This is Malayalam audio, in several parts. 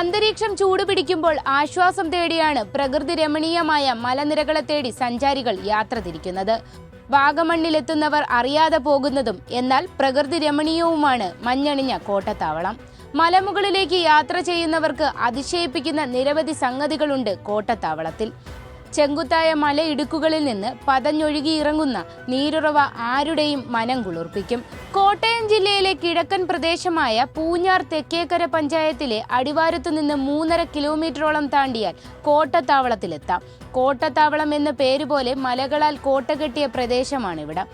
അന്തരീക്ഷം ചൂടുപിടിക്കുമ്പോൾ ആശ്വാസം തേടിയാണ് പ്രകൃതി രമണീയമായ മലനിരകളെ തേടി സഞ്ചാരികൾ യാത്ര തിരിക്കുന്നത്. വാഗമണ്ണിലെത്തുന്നവർ അറിയാതെ പോകുന്നതും എന്നാൽ പ്രകൃതി രമണീയവുമാണ് മഞ്ഞണിഞ്ഞ കോട്ടത്താവളം. മലമുകളിലേക്ക് യാത്ര ചെയ്യുന്നവർക്ക് അതിശയിപ്പിക്കുന്ന നിരവധി സംഗതികളുണ്ട് കോട്ടത്താവളത്തിൽ. ചെങ്കുത്തായ മലയിടുക്കുകളിൽ നിന്ന് പതഞ്ഞൊഴുകി ഇറങ്ങുന്ന നീരുറവ ആരുടെയും മനം കുളിർപ്പിക്കും. കോട്ടയം ജില്ലയിലെ കിഴക്കൻ പ്രദേശമായ പൂഞ്ഞാർ തെക്കേക്കര പഞ്ചായത്തിലെ അടിവാരത്തു നിന്ന് മൂന്നര കിലോമീറ്ററോളം താണ്ടിയാൽ കോട്ടത്താവളത്തിലെത്താം കോട്ടത്താവളം എന്ന പേര് പോലെ മലകളാൽ കോട്ട കെട്ടിയ പ്രദേശമാണിവിടം.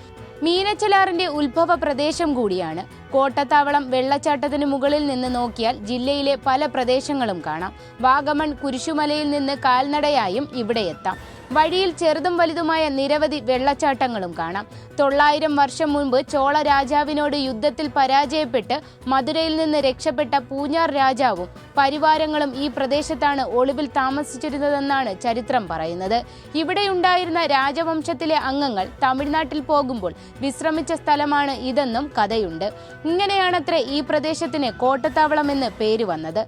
മീനച്ചലാറിന്റെ ഉത്ഭവ പ്രദേശം കൂടിയാണ്. കോട്ടത്താവളം വെള്ളച്ചാട്ടത്തിന് മുകളിൽ നിന്ന് നോക്കിയാൽ ജില്ലയിലെ പല പ്രദേശങ്ങളും കാണാം. വാഗമൺ കുരിശുമലയിൽ നിന്ന് കാൽനടയായും ഇവിടെ എത്താം. വഴിയിൽ ചെറുതും വലുതുമായ നിരവധി വെള്ളച്ചാട്ടങ്ങളും കാണാം. തൊള്ളായിരം വർഷം മുൻപ് ചോള രാജാവിനോട് യുദ്ധത്തിൽ പരാജയപ്പെട്ട് മധുരയിൽ നിന്ന് രക്ഷപ്പെട്ട പൂഞ്ഞാർ രാജാവും പരിവാരങ്ങളും ഈ പ്രദേശത്താണ് ഒളിവിൽ താമസിച്ചിരുന്നതെന്നാണ് ചരിത്രം പറയുന്നത്. ഇവിടെയുണ്ടായിരുന്ന രാജവംശത്തിലെ അംഗങ്ങൾ തമിഴ്നാട്ടിൽ പോകുമ്പോൾ വിശ്രമിച്ച സ്ഥലമാണ് ഇതെന്നും കഥയുണ്ട്. ഇങ്ങനെയാണത്രേ ഈ പ്രദേശത്തിന് കോട്ടത്താവളം എന്ന് പേര് വന്നത്.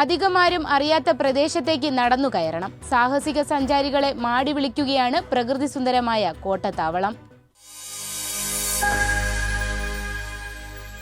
അധികമാരും അറിയാത്ത പ്രദേശത്തേക്ക് നടന്നു കയറണം സാഹസിക സഞ്ചാരികളെ മാടി വിളിക്കുകയാണ് പ്രകൃതി സുന്ദരമായ കോട്ടത്താവളം.